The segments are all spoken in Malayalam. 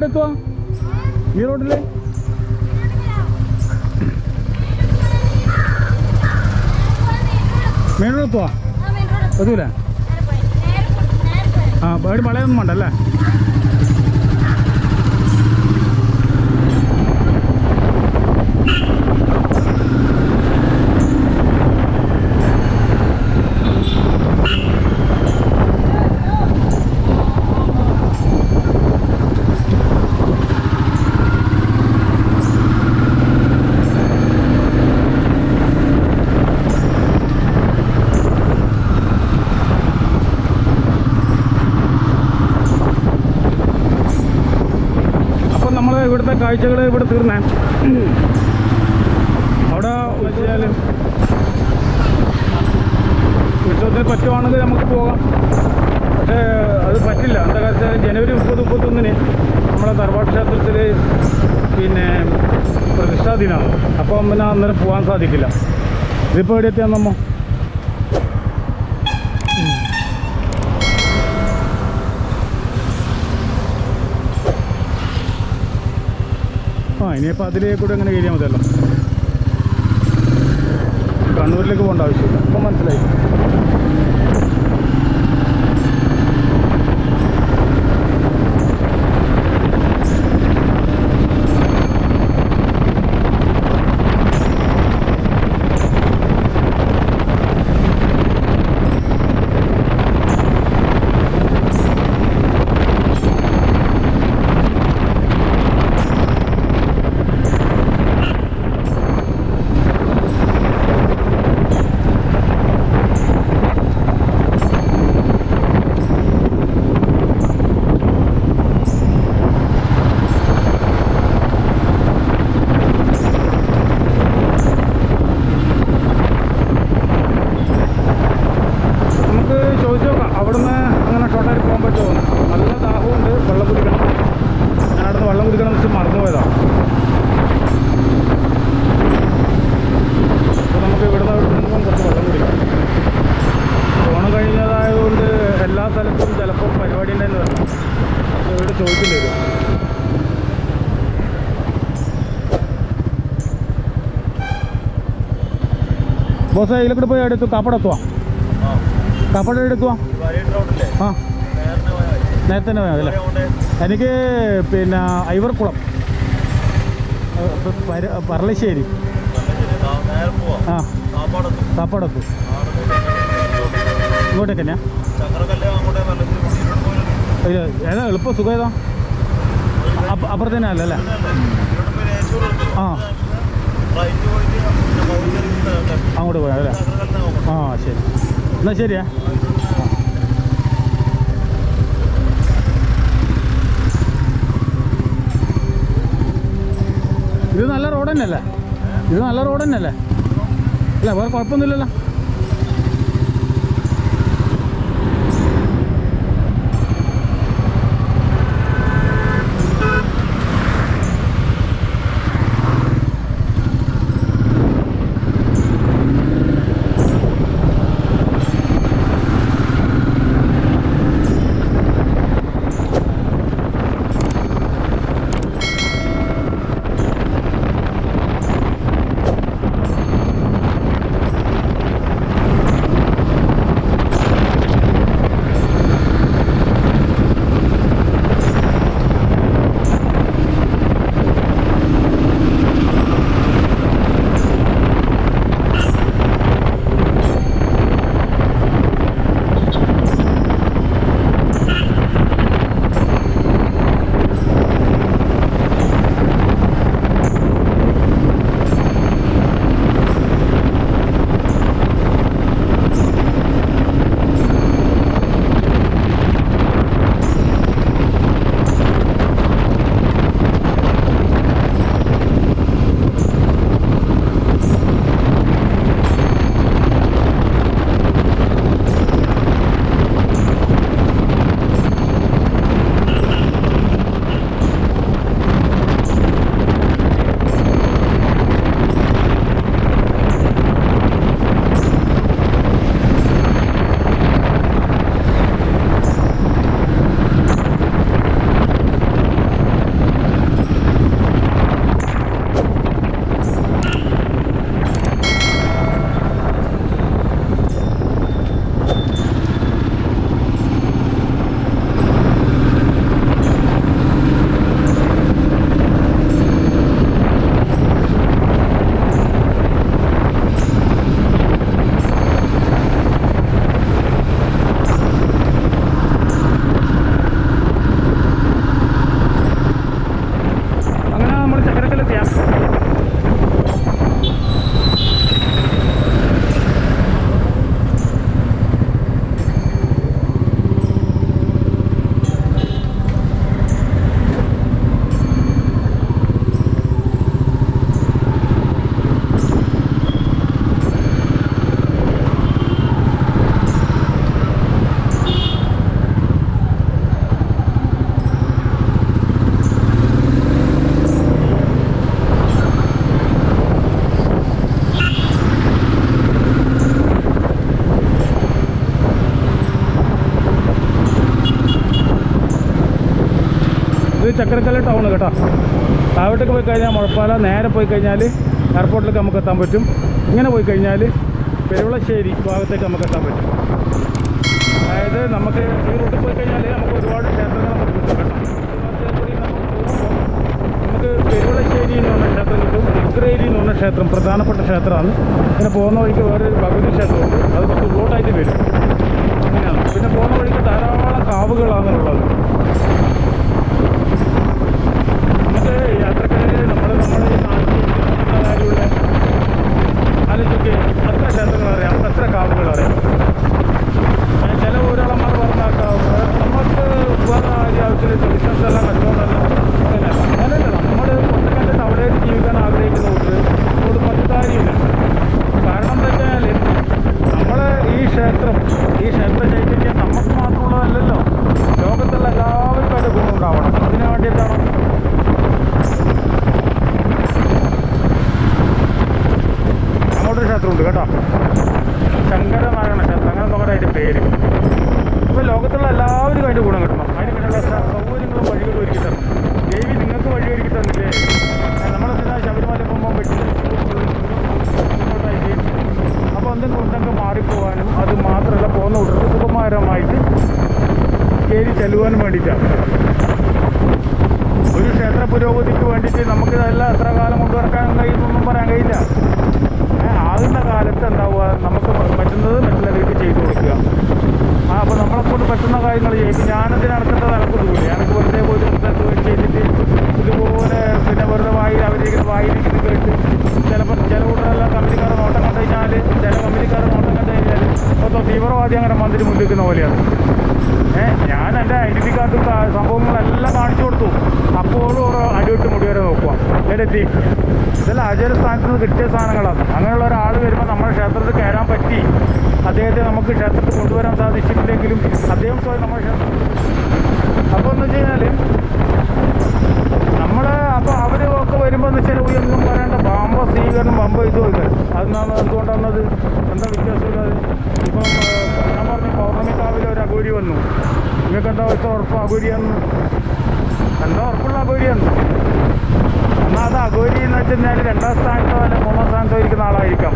എടുത്തുവാ ഈ റോഡിൽ? മെയിൻ റോഡ് എത്തുവാ എത്തൂല ആ ഇവിടെ വളയൊന്നും വേണ്ടല്ലേ അപ്പം നമ്മൾ ഇവിടുത്തെ കാഴ്ചകൾ ഇവിടെ തീർന്നേ. അവിടെ വെച്ചാൽ ഉത്സവത്തിന് പറ്റുവാണെങ്കിൽ നമുക്ക് പോകാം. പക്ഷേ അത് പറ്റില്ല. എന്താ വെച്ചാൽ ജനുവരി മുപ്പത് മുപ്പത്തൊന്നിന് നമ്മുടെ തറവാട് ക്ഷേത്രത്തിൽ പിന്നെ പ്രതിഷ്ഠാ ദിനമാണ്. അപ്പം പിന്നെ അന്നേരം പോകാൻ സാധിക്കില്ല. ഇതിപ്പോൾ എവിടെ എത്തിയാന്നമ്മോ ആ ഇനിയിപ്പോൾ അതിലേ കൂടെ അങ്ങനെ കയറിയാൽ മതിയല്ലോ. കണ്ണൂരിലേക്ക് പോകേണ്ട ആവശ്യമില്ല. അപ്പം മനസ്സിലായി നമുക്ക് ചോദിച്ചു നോക്കാം അവിടുന്ന് അങ്ങനെ ഷോർട്ടായിട്ട് പോകാൻ പറ്റുമോ നല്ല ദാഹമുണ്ട് വെള്ളം കുടിക്കണം ഞാൻ അവിടുന്ന് വെള്ളം കുടിക്കണം വെച്ച് മറന്നുപോയതാണ് അപ്പോൾ നമുക്ക് ഇവിടുന്ന് നിന്നും കുറച്ച് വെള്ളം കുടിക്കാം ഓണം കഴിഞ്ഞതായതുകൊണ്ട് എല്ലാ സ്ഥലത്തും ചിലപ്പോൾ പരിപാടി ഉണ്ടെന്ന് വരണം അപ്പോൾ ഇവിടെ ചോദിക്കേണ്ടി വരും ബോസ് ഇതിലേക്കൂടെ പോയി എടുത്തു കാപ്പടെത്തുവാ കാപ്പട എടുത്തുവാ ആ. നേരത്തെ തന്നെ പോയാൽ എനിക്ക് പിന്നെ ഐവർക്കുളം. പറളശ്ശേരി ആ. കാപ്പാടത്തു. ഇങ്ങോട്ടേക്ക് തന്നെയാ ഇല്ല ഏതാ എളുപ്പം സുഖം ഏതാ? അപ്പുറത്തേനല്ലേ ആ. അങ്ങോട്ട് പോയാൽ അല്ലേ? ആ ശരി. എന്നാൽ ശരിയാ. ഇത് നല്ല റോഡ് തന്നെയല്ലേ ഇത് നല്ല റോഡ് തന്നെയല്ലേ അല്ല വേറെ കുഴപ്പമൊന്നുമില്ലല്ലോ. ചക്കരക്കല്ല് ടൗൺ കേട്ടോ. താഴോട്ടേക്ക് പോയി കഴിഞ്ഞാൽ മുഴപ്പാല നേരെ പോയി കഴിഞ്ഞാൽ എയർപോർട്ടിലേക്ക് നമുക്ക് എത്താൻ പറ്റും. ഇങ്ങനെ പോയി കഴിഞ്ഞാൽ പെരുവളശ്ശേരി ഭാഗത്തേക്ക് നമുക്ക് എത്താൻ പറ്റും. അതായത് നമുക്ക് ഈ റൂട്ടിൽ പോയി കഴിഞ്ഞാൽ നമുക്ക് ഒരുപാട് ക്ഷേത്രങ്ങൾ നമുക്ക് കിട്ടും കേട്ടോ. നമുക്ക് പെരുവളശ്ശേരി എന്ന് പറഞ്ഞ ക്ഷേത്രം കിട്ടും. ഉഗ്രേരി എന്ന് പറഞ്ഞ ക്ഷേത്രം പ്രധാനപ്പെട്ട ക്ഷേത്രമാണ്. ഇങ്ങനെ പോകുന്ന വഴിക്ക് വേറൊരു ഭഗവതി ക്ഷേത്രമുണ്ട്. അത് കുറച്ച് ഉള്ളോട്ടായിട്ട് വരും. അങ്ങനെയാണ്. പിന്നെ പോകുന്ന വഴിക്ക് ധാരാളം കാവുകളാണ് ഉള്ളത് നമുക്ക് യാത്രക്കാരിൽ നമ്മൾ നമ്മുടെ ഈ നാട്ടിൽ കാര്യമുള്ള ആലോചിക്ക് അത്ര ക്ഷേത്രങ്ങൾ അറിയാം എത്ര കാവുകൾ അറിയാം ഏ, ചില ഊരാളന്മാർ പറഞ്ഞാക്കാം നമുക്ക് വേറെ ആരും ആവശ്യമില്ല ബിസിനസ് എല്ലാം കച്ചവടമല്ല അങ്ങനെയല്ല അങ്ങനെയല്ല നമ്മൾ ഒറ്റക്കന്റെ ടൗണിൽ ജീവിക്കാൻ ആഗ്രഹിക്കുന്നവർക്ക് ഒരു മറ്റു കാരണം എന്താ വെച്ചാൽ നമ്മൾ ഈ ക്ഷേത്രം ഈ ക്ഷേത്ര ചൈതന്യം നമുക്ക് മാത്രമുള്ളതല്ലല്ലോ ലോകത്തുള്ള എല്ലാവർക്കും അതിനു അതിന് വേണ്ടിയിട്ടാണ് ഇതിലെത്തി ഇതെല്ലാം ആചാര സ്ഥാനത്ത് നിന്ന് കിട്ടിയ സാധനങ്ങളാണ് അങ്ങനെയുള്ള ഒരാൾ വരുമ്പോൾ നമ്മുടെ ക്ഷേത്രത്തിൽ കയറാൻ പറ്റി. അദ്ദേഹത്തെ നമുക്ക് ക്ഷേത്രത്തിൽ കൊണ്ടുവരാൻ സാധിച്ചിട്ടില്ലെങ്കിലും അദ്ദേഹം സ്വയം നമ്മുടെ ക്ഷേത്രം അപ്പോൾ എന്ന് വെച്ച് കഴിഞ്ഞാൽ നമ്മൾ അപ്പോൾ അവർ ഒക്കെ വരുമ്പോൾ എന്ന് വെച്ചാൽ ഉയർന്നും പറയേണ്ട. ബാമ്പ സ്വീകരണം ബമ്പ ഇത് ഇത്. അതെന്നാണ് എന്തുകൊണ്ടാണത് എന്താ വ്യത്യാസമില്ലാതെ ഇപ്പം ഞാൻ പറഞ്ഞു പൗർണമി കാവിലെ ഒരു അഗൂരി വന്നു. നിങ്ങൾക്ക് എന്താ വെച്ചാൽ ഉറപ്പ്? അഗോരിയാന്ന് എന്താ ഉറപ്പുള്ള അഗോരിയാന്ന് എന്നാൽ അത് കഴിഞ്ഞാൽ രണ്ടാം സ്ഥാനത്തോ അല്ലെങ്കിൽ മൂന്നാം സ്ഥാനത്തോ ഇരിക്കുന്ന ആളായിരിക്കാം.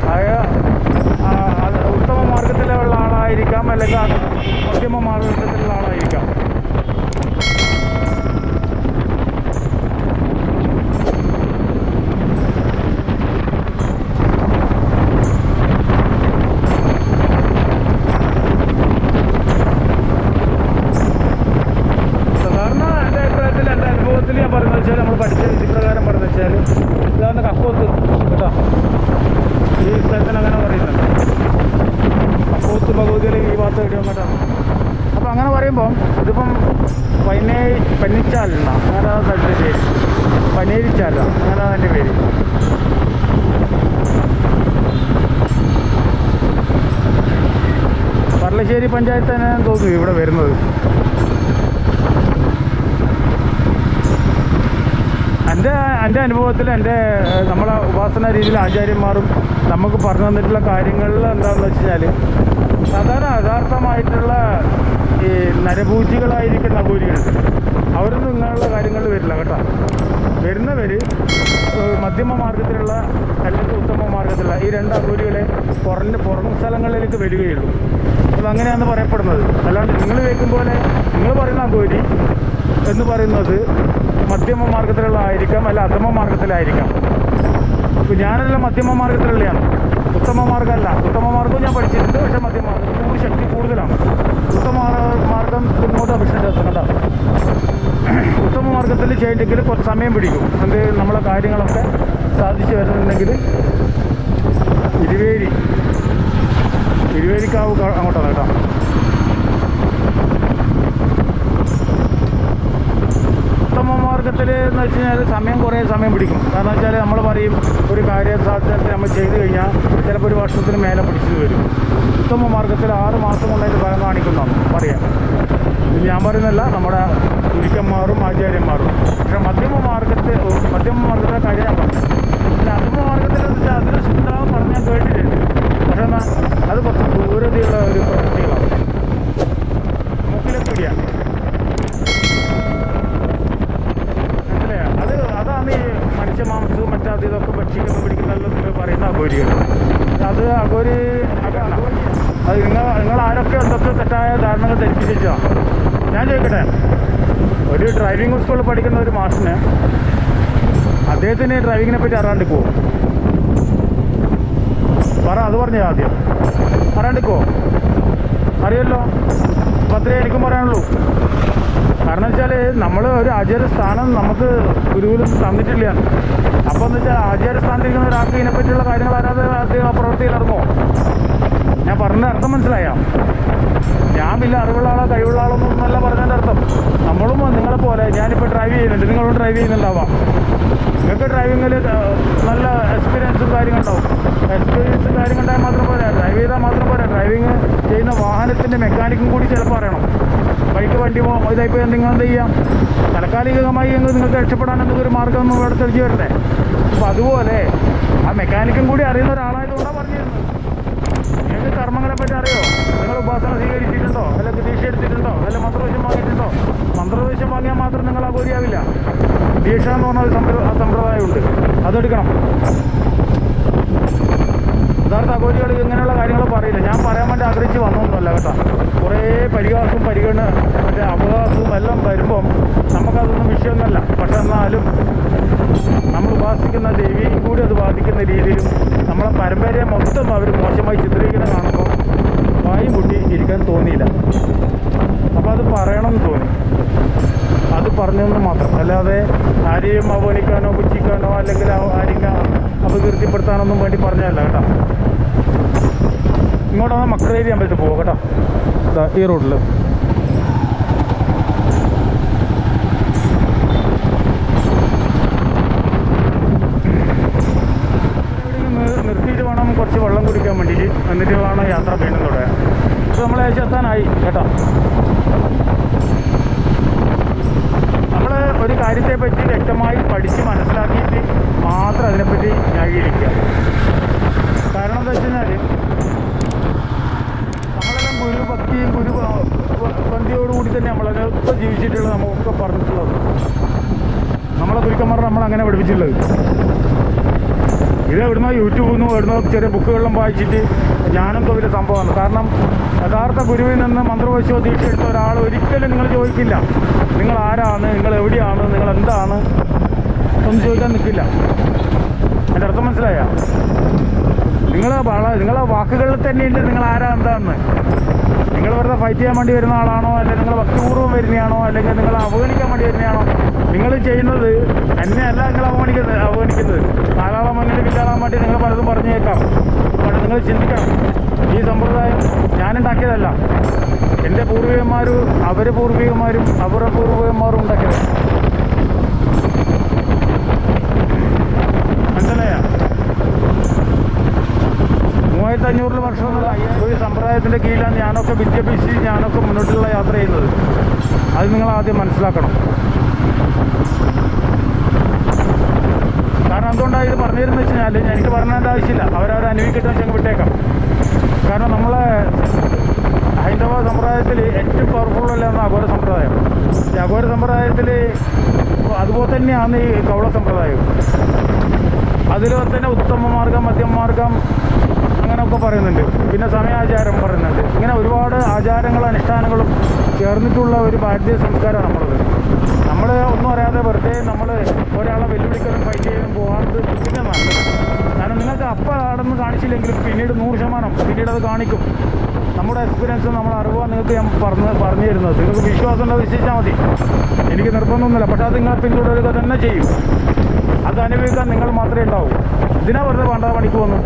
അത് ഉത്തമ മാർഗത്തിലുള്ള ആളായിരിക്കാം അല്ലെങ്കിൽ മധ്യമ മാർഗത്തിലുള്ള ആളായിരിക്കാം സാധാരണ എന്റെ അഭിപ്രായത്തിൽ അനുഭവത്തിൽ ഞാൻ പറയുന്നത് വെച്ചാൽ നമ്മൾ പഠിച്ച വിധി പ്രകാരം പറയുന്നത് വെച്ചാൽ ഇതാണ് കക്കോത്ത് കേട്ടോ? ഈ സ്ഥലത്തിന് അങ്ങനെ പറയുന്നുണ്ട്. കക്കോത്ത് ഭഗവതിയിലെ ഈ ഭാഗത്ത് എവിടെയോ കേട്ടോ. അപ്പോൾ അങ്ങനെ പറയുമ്പോൾ ഇതിപ്പം പനേ പനിച്ചാലല്ല അങ്ങനെ സ്ഥലത്തിന്റെ പേര്. പനേരിച്ചാല അങ്ങനെ അതിന്റെ പേര്. പറളശ്ശേരി പഞ്ചായത്ത് തന്നെ തോന്നുന്നു ഇവിടെ വരുന്നത്. എന്റെ എന്റെ അനുഭവത്തിൽ എന്റെ നമ്മളെ ഉപാസന രീതിയിൽ ആചാര്യന്മാരും നമുക്ക് പറഞ്ഞു തന്നിട്ടുള്ള കാര്യങ്ങളിൽ എന്താണെന്ന് വെച്ച് കഴിഞ്ഞാൽ സാധാരണ യഥാർത്ഥമായിട്ടുള്ള ഈ നരഭൂജികളായിരിക്കുന്ന അഗൂരികളുണ്ട് അവരൊന്നും ഇങ്ങനെയുള്ള കാര്യങ്ങൾ വരില്ല കേട്ടോ. വരുന്നവർ മധ്യമ മാർഗത്തിലുള്ള അല്ലെങ്കിൽ ഉത്തമ മാർഗത്തിലുള്ള ഈ രണ്ട് അഗൂരികളെ പുറം പുറം സ്ഥലങ്ങളിലേക്ക് വരികയുള്ളൂ. അത് അങ്ങനെയാണ് പറയപ്പെടുന്നത്. അല്ലാണ്ട് നിങ്ങൾ കേൾക്കും പോലെ നിങ്ങൾ പറയുന്ന അഗൂരി എന്ന് പറയുന്നത് മധ്യമ മാർഗത്തിലുള്ള ആയിരിക്കാം അല്ല അധമ മാർഗത്തിലായിരിക്കാം. ഞാനെല്ലാം മധ്യമ മാർഗത്തിലുള്ളതാണ് ഉത്തമ മാർഗമല്ല. ഉത്തമ മാർഗവും ഞാൻ പഠിച്ചിട്ടുണ്ട് പക്ഷെ മധ്യമ മാർഗം ശക്തി കൂടുതലാണ്. ഉത്തമ മാർഗം ഇങ്ങോട്ട് അഭിഷേകം ഉത്തമ മാർഗത്തിൽ ചെയ്യണമെങ്കിൽ കുറച്ച് സമയം പിടിക്കും. അത് നമ്മളെ കാര്യങ്ങളൊക്കെ സാധിച്ചു വരുന്നുണ്ടെങ്കിൽ ഇരുവേരി ഇരുവേരിക്കാവ് അങ്ങോട്ടാണ് കേട്ടോ. മാർഗത്തിൽ എന്ന് വെച്ച് കഴിഞ്ഞാൽ സമയം കുറേ സമയം പിടിക്കും. കാരണം വെച്ചാൽ നമ്മൾ പറയും ഒരു കാര്യ സാധ്യത നമ്മൾ ചെയ്തു കഴിഞ്ഞാൽ ചിലപ്പോൾ ഒരു വർഷത്തിന് മേലെ പിടിച്ചു വരും. ഉത്തമ മാർഗത്തിൽ ആറ് മാസം കൊണ്ടതിന്റെ ഫലം കാണിക്കുന്നതാണ് പറയാം. ഞാൻ പറയുന്നല്ല നമ്മുടെ ഗുരുക്കന്മാരും ആചാര്യന്മാരും. പക്ഷെ മധ്യമ മാർഗത്തിൽ മധ്യമ മാർഗത്തെ കാര്യം ഞാൻ പറഞ്ഞു. പിന്നെ അധമ മാർഗത്തിൽ എന്ന് വെച്ചാൽ അതിന് ശുദ്ധാവ് പറഞ്ഞാൽ കേട്ടിട്ടുണ്ട്. പക്ഷെ എന്നാൽ അത് കുറച്ച് ദൂരതയുള്ള ഒരു പ്രവൃത്തികളാണ് മുക്കിലെ പിടിയാണ്. അഗോരി അത് നിങ്ങൾ നിങ്ങൾ ആരൊക്കെ എന്തൊക്കെ തെറ്റായ ധാരണകൾ ധരിപ്പിച്ചാ ഞാൻ ചോദിക്കട്ടെ? ഒരു ഡ്രൈവിംഗ് സ്കൂളിൽ പഠിക്കുന്ന ഒരു മാഷിന് അദ്ദേഹത്തിന് ഡ്രൈവിങ്ങിനെ പറ്റി അറിയാണ്ട് പോവും? പറ അത് പറഞ്ഞു ആദ്യം. അറിയാണ്ട് പോവും? അറിയല്ലോ? അത്രേ എനിക്കും പറയാനുള്ളൂ. കാരണം വെച്ചാൽ നമ്മൾ ഒരു ആചാര്യ സ്ഥാനം നമുക്ക് ഗുരുവിലും തന്നിട്ടില്ല. അപ്പോൾ എന്ന് വെച്ചാൽ ആചാര്യ സ്ഥാനത്തിരിക്കുന്ന ഒരാൾക്ക് ഇതിനെപ്പറ്റിയുള്ള കാര്യങ്ങൾ അറിയാതെ അദ്ദേഹം പ്രവൃത്തിയിൽ ഇറങ്ങുമോ? ഞാൻ പറഞ്ഞ അർത്ഥം മനസ്സിലായോ? ഞാൻ വലിയ അറിവുള്ള ആളോ കഴിവുള്ള ആളോ എന്നല്ല പറഞ്ഞതിന്റെ അർത്ഥം. നമ്മളും നിങ്ങളെ പോലെ ഞാനിപ്പോൾ ഡ്രൈവ് ചെയ്യുന്നുണ്ട് നിങ്ങളും ഡ്രൈവ് ചെയ്യുന്നുണ്ടാവാം. നിങ്ങൾക്ക് ഡ്രൈവിങ്ങിൽ നല്ല എക്സ്പീരിയൻസും കാര്യങ്ങളുണ്ടാവും. എക്സ്പീരിയൻസും കാര്യങ്ങളുണ്ടായാൽ മാത്രം പോരാ. ഡ്രൈവ് ചെയ്താൽ മാത്രം പോരാ. ഡ്രൈവിങ് ചെയ്യുന്ന വാഹനത്തിന്റെ മെക്കാനിക്കും കൂടി ചിലപ്പോൾ അറിയണം. ബൈക്ക് വണ്ടി ഇതായിപ്പോൾ നിങ്ങൾ എന്ത് ചെയ്യാം? താൽക്കാലികമായി നിങ്ങൾക്ക് രക്ഷപ്പെടാൻ എന്തെങ്കിലും ഒരു മാർഗം ഒന്നും ഇവിടെ തെളിച്ച് വരണ്ടേ അപ്പോൾ അതുപോലെ ആ മെക്കാനിക്കും കൂടി അറിയുന്ന ഒരാളായതുകൊണ്ടാണ് പറഞ്ഞത്. കർമ്മങ്ങളെ പറ്റി അറിയോ? നിങ്ങൾ ഉപാസന സ്വീകരിച്ചിട്ടുണ്ടോ? അല്ല ദീക്ഷ എടുത്തിട്ടുണ്ടോ? അല്ല മന്ത്രവേശം വാങ്ങിയിട്ടുണ്ടോ? മന്ത്രവേശം വാങ്ങിയാൽ മാത്രം നിങ്ങൾ അഗോരിയാവില്ല ദീക്ഷ എന്ന് പറഞ്ഞ ഒരു സമ്പ്ര സമ്പ്രദായമുണ്ട്. അതെടുക്കണം. യഥാർത്ഥ അഗോരികൾ ഇങ്ങനെയുള്ള കാര്യങ്ങൾ പറയില്ല. ഞാൻ പറയാൻ വേണ്ടി ആഗ്രഹിച്ച് വന്നൊന്നുമല്ല കേട്ടോ. കുറേ പരിഹാസവും പരിഗണന മറ്റേ അപഹാസവും എല്ലാം വരുമ്പം നമുക്കതൊന്നും വിഷയമൊന്നുമല്ല. പക്ഷെ എന്നാലും നമ്മൾ ഉപാസിക്കുന്ന ദേവിയും കൂടി അത് ബാധിക്കുന്ന രീതിയിലും നമ്മളെ പരമ്പരയെ മൊത്തം അവർ മോശമായി ചിത്രീകരിക്കുന്നത് കാണുമ്പോൾ വായും പൊട്ടി ഇരിക്കാൻ തോന്നിയില്ല. അപ്പോൾ അത് പറയണമെന്ന് തോന്നി. അത് പറഞ്ഞെന്ന് മാത്രം. അല്ലാതെ ആരെയും അവഗണിക്കാനോ പുച്ഛിക്കാനോ അല്ലെങ്കിൽ ആരെങ്കിലും അപകീർത്തിപ്പെടുത്താനൊന്നും വേണ്ടി പറഞ്ഞതല്ല കേട്ടോ. ഇങ്ങോട്ടാണ് മക്കളേരി അമ്പലത്തിൽ പോവുക കേട്ടോ. ഈ റോഡിൽ നിർത്തിയിട്ട് വേണം കുറച്ച് വെള്ളം കുടിക്കാൻ വേണ്ടിയിട്ട് എന്നിട്ട് വേണം യാത്ര വീണ്ടും തുടരാൻ ഇപ്പോൾ നമ്മൾ ഏകദേശം എത്താനായി കേട്ടോ നമ്മൾ ഒരു കാര്യത്തെ പറ്റി വ്യക്തമായി പഠിച്ച് മനസ്സിലാക്കിയിട്ട് മാത്രം അതിനെപ്പറ്റി ന്യായീകരിക്കുക കാരണം എന്താ വെച്ച് കഴിഞ്ഞാൽ നമ്മളെല്ലാം ഗുരുഭക്തിയും ഗുരു ബന്ധിയോടുകൂടി തന്നെ നമ്മളതിനൊക്കെ ജീവിച്ചിട്ടുള്ളത് നമുക്കൊക്കെ പറഞ്ഞിട്ടുള്ളത് നമ്മളെ ഗുരുക്കന്മാർ നമ്മൾ അങ്ങനെ പഠിപ്പിച്ചിട്ടുള്ളത്. ഇത് എവിടുന്നോ യൂട്യൂബിൽ നിന്നും എവിടുന്നോ ചെറിയ ബുക്കുകളിലും വായിച്ചിട്ട് ഞാനും വലിയ സംഭവമാണ്. കാരണം യഥാർത്ഥ ഗുരുവിൽ നിന്ന് മന്ത്രവശോ ദീക്ഷ എടുത്ത ഒരാൾ ഒരിക്കലും നിങ്ങൾ ചോദിക്കില്ല. നിങ്ങൾ ആരാണ്? നിങ്ങൾ എവിടെയാണ്? നിങ്ങൾ എന്താണ്? ഒന്നും ചോദിക്കാൻ നിൽക്കില്ല. എന്റെ അർത്ഥം മനസ്സിലായ? നിങ്ങൾ വള നിങ്ങളെ വാക്കുകളിൽ തന്നെയുണ്ട് നിങ്ങൾ ആരാ എന്താണെന്ന് നിങ്ങൾ വെറുതെ ഫൈറ്റ് ചെയ്യാൻ വേണ്ടി വരുന്ന ആളാണോ? അല്ലെങ്കിൽ നിങ്ങൾ ഭക്തിപൂർവം വരുന്നതാണോ അല്ലെങ്കിൽ നിങ്ങൾ അവഗണിക്കാൻ വേണ്ടി വരുന്നതാണോ നിങ്ങൾ ചെയ്യുന്നത് എന്നെ അല്ല നിങ്ങൾ അവഗണിക്കുന്നത് അവഗണിക്കുന്നത്. നാലാളെ മുന്നിൽ വില്ലാളാൻ വേണ്ടി നിങ്ങൾ പലതും പറഞ്ഞേക്കാം. പക്ഷേ നിങ്ങൾ ചിന്തിക്കണം. ഈ സമ്പ്രദായം ഞാനുണ്ടാക്കിയതല്ല. എന്റെ പൂർവികന്മാരും അവരെ പൂർവികന്മാരും അവരുടെ പൂർവികന്മാരും ഉണ്ടാക്കിയത്. മനസ്സിലായ? മൂവായിരത്തി അഞ്ഞൂറിൽ വർഷം ഒരു സമ്പ്രദായത്തിന്റെ കീഴിലാണ് ഞാനൊക്കെ വിദ്യാഭ്യസിച്ച് ഞാനൊക്കെ മുന്നോട്ടുള്ള യാത്ര ചെയ്യുന്നത്. അത് നിങ്ങൾ ആദ്യം മനസ്സിലാക്കണം. കാരണം എന്തുകൊണ്ടാണ് ഇത് പറഞ്ഞിരുന്നു വെച്ച് കഴിഞ്ഞാൽ എനിക്ക് പറഞ്ഞതിന്റെ ആവശ്യമില്ല. അവരവരെ അനുഭവിക്കട്ടെ വെച്ചാൽ വിട്ടേക്കാം. കാരണം നമ്മളെ ഹൈന്ദവ സമ്പ്രദായത്തിൽ ഏറ്റവും പവർഫുൾ അല്ലാന്ന് അഘോര സമ്പ്രദായം. ഈ അഘോര സമ്പ്രദായത്തിൽ അതുപോലെ തന്നെയാണ് ഈ കൗള സമ്പ്രദായം അതിൽ തന്നെ ഉത്തമ മാർഗം മധ്യമ മാർഗം അങ്ങനെയൊക്കെ പറയുന്നുണ്ട്. പിന്നെ സമയാചാരം പറയുന്നുണ്ട്. ഇങ്ങനെ ഒരുപാട് ആചാരങ്ങളും അനുഷ്ഠാനങ്ങളും ചേർന്നിട്ടുള്ള ഒരു ഭാരതീയ സംസ്കാരമാണ് നമ്മളത്. നമ്മൾ ഒന്നും അറിയാതെ വെറുതെ നമ്മൾ ഒരാളെ വെല്ലുവിളിക്കലും ഫൈറ്റ് ചെയ്യാനും പോകാത്തത് പിന്നെ നല്ലത് കാരണം നിങ്ങൾക്ക് അപ്പം ആടെന്ന് കാണിച്ചില്ലെങ്കിലും പിന്നീട് നൂറ് ശതമാനം പിന്നീട് അത് കാണിക്കും. നമ്മുടെ എക്സ്പീരിയൻസ് നമ്മൾ അറിവാണ് നിങ്ങൾക്ക് ഞാൻ പറഞ്ഞ് പറഞ്ഞു തരുന്നത്. നിങ്ങൾക്ക് വിശ്വാസം ഉണ്ടോ വിശ്വസിച്ചാൽ മതി. എനിക്ക് നിർബന്ധമൊന്നുമില്ല. പക്ഷേ അത് നിങ്ങൾ പിന്തുടരുക തന്നെ ചെയ്യും. അത് അനുഭവിക്കാൻ നിങ്ങൾ മാത്രമേ ഉണ്ടാവൂ. ഇതിനാ വെറുതെ വേണ്ട പണിക്ക് വന്നു